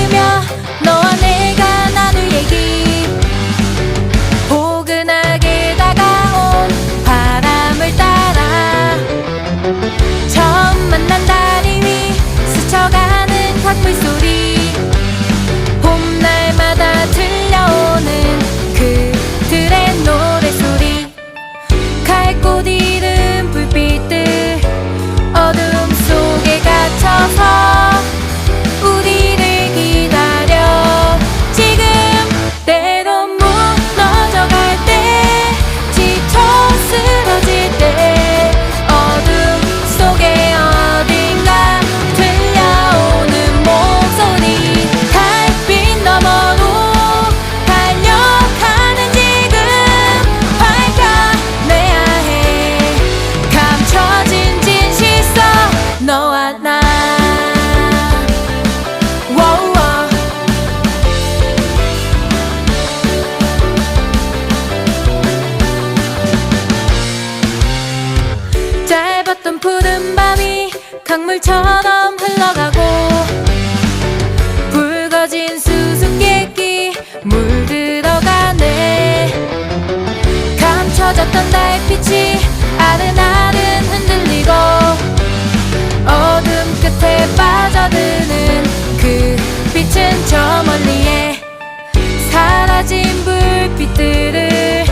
걸으며 강물처럼 흘러가고 붉어진 수수께끼 물들어가네. 감춰졌던 달빛이 아른아른 흔들리고 어둠 끝에 빠져드는 그 빛은 저 멀리에 사라진 불빛들을